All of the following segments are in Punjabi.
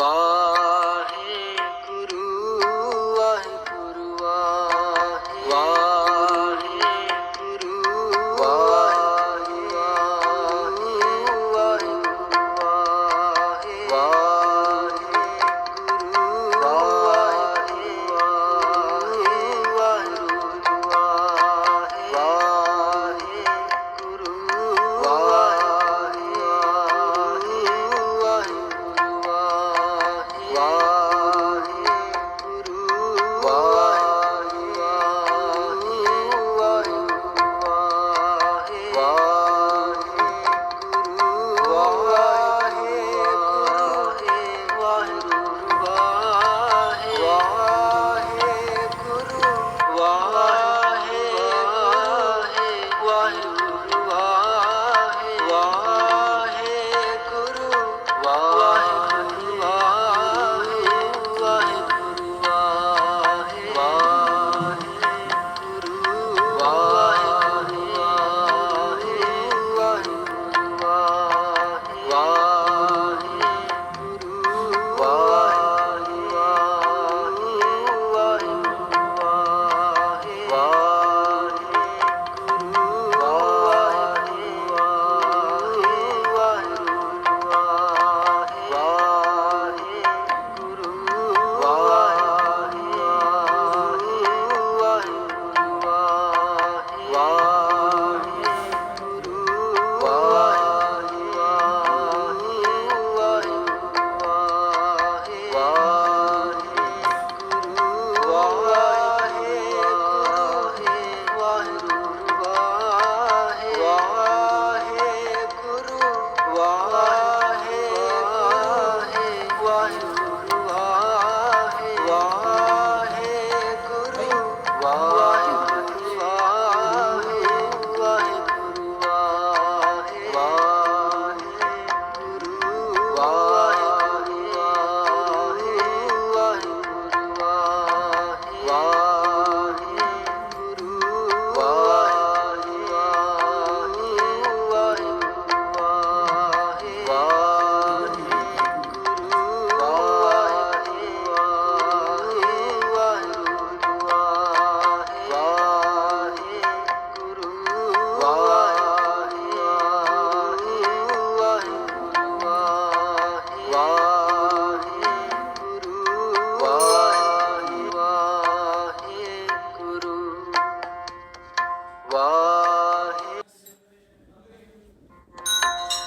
Bye.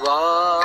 哇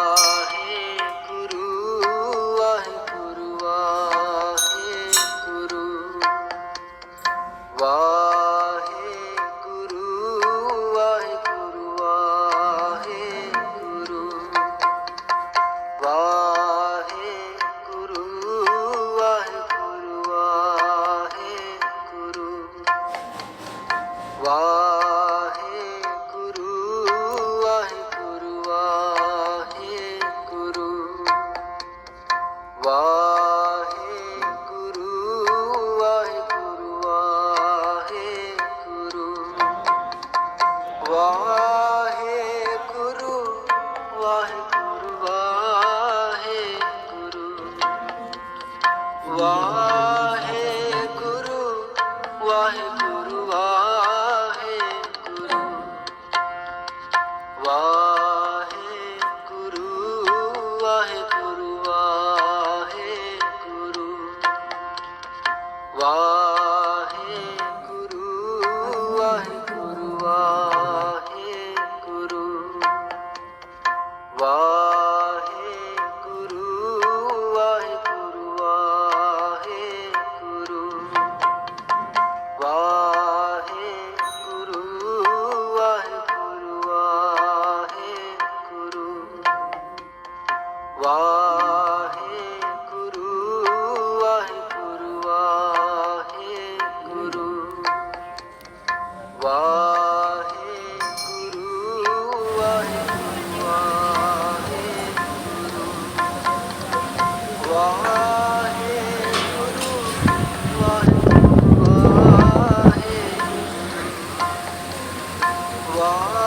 와.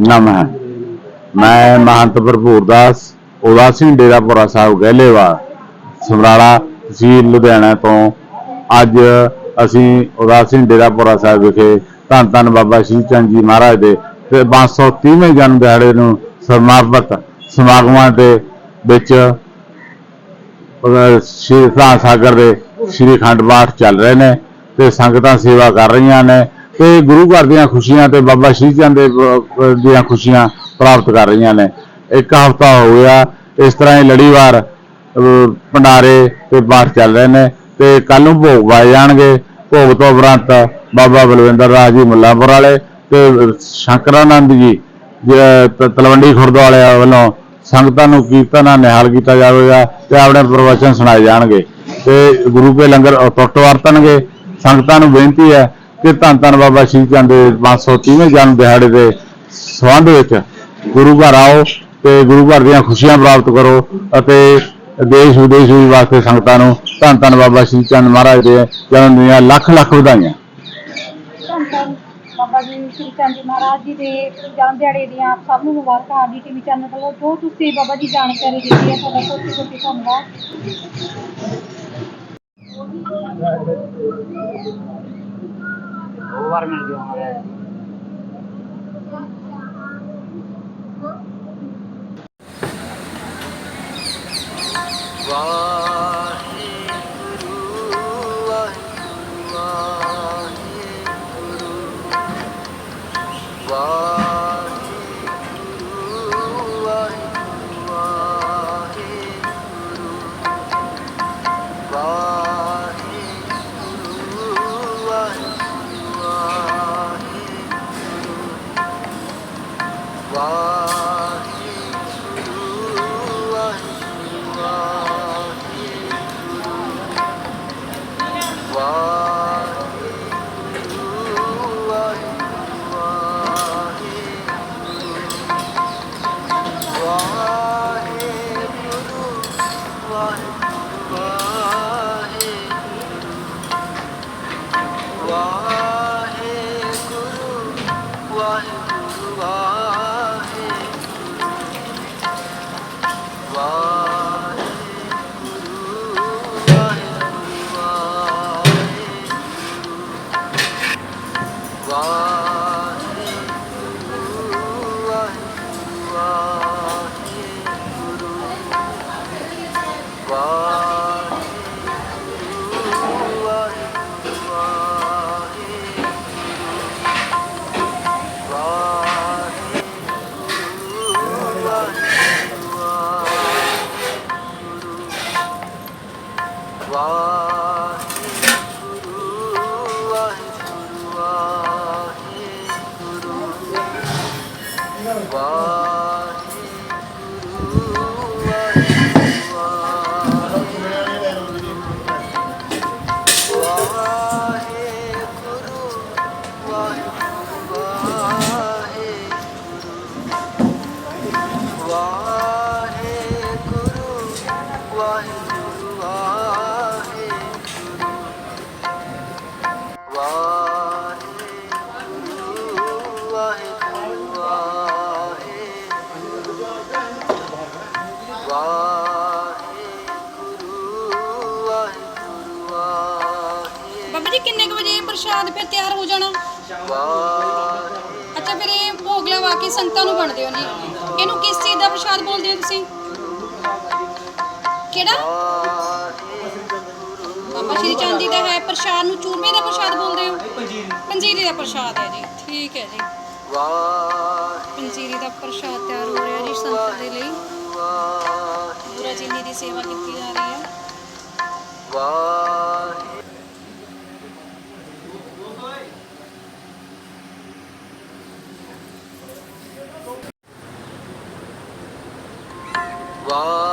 ਨਮः ਮੈਂ ਮਹੰਤ ਭਰਪੂਰ ਦਾਸ, ਉਦਾਸੀ ਡੇਰਾਪੁਰਾ ਸਾਹਿਬ ਗਹਿਲੇਵਾਲ, ਸਮਰਾਲਾ ਤਹਿਸੀਲ ਲੁਧਿਆਣਾ ਤੋਂ। ਅੱਜ ਅਸੀਂ ਉਦਾਸੀ ਡੇਰਾਪੁਰਾ ਸਾਹਿਬ ਵਿਖੇ ਧੰਨ ਧੰਨ ਬਾਬਾ ਸ਼੍ਰੀ ਚੰਦ ਜੀ ਮਹਾਰਾਜ ਦੇ ਤੇ 530ਵੇਂ ਜਨਮ ਦਿਹਾੜੇ ਨੂੰ ਸਮਰਪਿਤ ਸਮਾਗਮਾਂ ਦੇ ਵਿੱਚ, ਅਹ, ਸ਼੍ਰੀ ਸਾਗਰ ਦੇ ਸ਼੍ਰੀ ਖੰਡ ਪਾਠ ਚੱਲ ਰਹੇ ਨੇ ਤੇ ਸੰਗਤਾਂ ਸੇਵਾ ਕਰ ਰਹੀਆਂ ਨੇ। ਤੇ ਗੁਰੂ ਘਰ ਦੀਆਂ ਖੁਸ਼ੀਆਂ ਤੇ ਬਾਬਾ ਸ਼੍ਰੀ ਚੰਦ ਦੇ ਅਹ, ਦੀਆਂ ਖੁਸ਼ੀਆਂ ਪ੍ਰਾਪਤ ਕਰ ਰਹੀਆਂ ਨੇ। ਇੱਕ ਹਫ਼ਤਾ ਹੋ ਗਿਆ ਇਸ ਤਰ੍ਹਾਂ ਹੀ ਲੜੀਵਾਰ ਅਹ, ਭੰਡਾਰੇ ਤੇ ਪਾਠ ਚੱਲ ਰਹੇ ਨੇ ਤੇ ਕੱਲ ਨੂੰ ਭੋਗ ਪਾਏ ਜਾਣਗੇ। ਭੋਗ ਤੋਂ ਉਪਰੰਤ ਬਾਬਾ ਬਲਵਿੰਦਰ ਰਾਜ ਜੀ ਮੁੱਲਾਂਪੁਰ ਵਾਲੇ ਤੇ ਸ਼ੰਕਰਾਨੰਦ ਜੀ ਜ- ਤ- ਤਲਵੰਡੀ ਖੁਰਦ ਵਾਲਿਆਂ ਵੱਲੋਂ ਸੰਗਤਾਂ ਨੂੰ ਕੀਰਤਨ ਨਾਲ ਨਿਹਾਲ ਕੀਤਾ ਜਾਵੇਗਾ ਤੇ ਆਪਣੇ ਪ੍ਰਵਚਨ ਸੁਣਾਏ ਜਾਣਗੇ। ਤੇ ਗੁਰੂ ਕੇ ਲੰਗਰ ਟੁੱਟ ਵਰਤਣਗੇ। ਸੰਗਤਾਂ ਨੂੰ ਬੇਨਤੀ ਹੈ ਕਿ ਧੰਨ ਧੰਨ ਬਾਬਾ ਸ਼੍ਰੀ ਚੰਦ ਦੇ 530ਵੇਂ ਜਨਮ ਦਿਹਾੜੇ ਦੇ ਸੰਬੰਧ ਵਿੱਚ ਗੁਰੂ ਘਰ ਆਓ ਤੇ ਗੁਰੂ ਘਰ ਦੀਆਂ ਖੁਸ਼ੀਆਂ ਪ੍ਰਾਪਤ ਕਰੋ ਅਤੇ ਦੇਸ਼ ਵਿਦੇਸ਼ ਵੀ ਵਾਸਤੇ ਸੰਗਤਾਂ ਨੂੰ ਧੰਨ ਧੰਨ ਬਾਬਾ ਸ਼੍ਰੀ ਚੰਦ ਮਹਾਰਾਜ ਦੇ ਜਨਮ ਦੀਆਂ ਲੱਖ ਲੱਖ ਵਧਾਈਆਂ। ਬਾਬਾ ਜੀ, ਸ਼੍ਰੀ ਚੰਦ ਜੀ ਮਹਾਰਾਜ ਜੀ ਦੇ ਜਨਮ ਦਿਹਾੜੇ ਦੀਆਂ ਸਭ ਨੂੰ ਮੁਬਾਰਕਾਂ ਆਦੀ ਟੀਵੀ ਚੈਨਲ ਵੱਲੋਂ। ਜੋ ਤੁਸੀਂ ਬਾਬਾ ਜੀ ਜਾਣਕਾਰੀ ਦਿੱਤੀ ਹੈ, ਤੁਹਾਡਾ ਕੋਟੀ ਕੋਟੀ ਧੰਨਵਾਦ। luar negeri yang Waheguru Waheguru Waheguru Waheguru one. ਪ੍ਰਸ਼ਾਦ ਫਿਰ ਤਿਆਰ ਹੋ ਜਾਣਾ। ਅੱਛਾ ਫਿਰ ਇਹ ਭੋਗ ਲਵਾ ਕੇ ਸੰਗਤਾਂ ਨੂੰ ਵੰਡਦੇ ਹੋ ਜੀ। ਇਹਨੂੰ ਕਿਸ ਚੀਜ਼ ਦਾ ਪ੍ਰਸ਼ਾਦ ਬੋਲਦੇ ਹੋ ਤੁਸੀਂ? ਕਿਹੜਾ? ਬਾਬਾ ਸ਼੍ਰੀ ਚੰਦ ਜੀ ਦਾ ਹੈ ਪ੍ਰਸ਼ਾਦ ਨੂੰ ਚੂਰਮੇ ਦਾ ਪ੍ਰਸ਼ਾਦ ਬੋਲਦੇ ਹੋ? ਪੰਜੀਰੀ ਦਾ ਪ੍ਰਸ਼ਾਦ ਹੈ ਜੀ ਠੀਕ ਹੈ ਜੀ। ਪੰਜੀਰੀ ਦਾ ਪ੍ਰਸ਼ਾਦ ਤਿਆਰ ਹੋ ਰਿਹਾ ਜੀ ਸੰਗਤ ਦੇ ਲਈ। ਪੂਰਾ ਜਿੰਨੀ ਦੀ ਸੇਵਾ ਕੀਤੀ ਜਾ ਰਹੀ ਹੈ। ਵਾਹਿਗੁਰੂ Wow.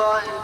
啊。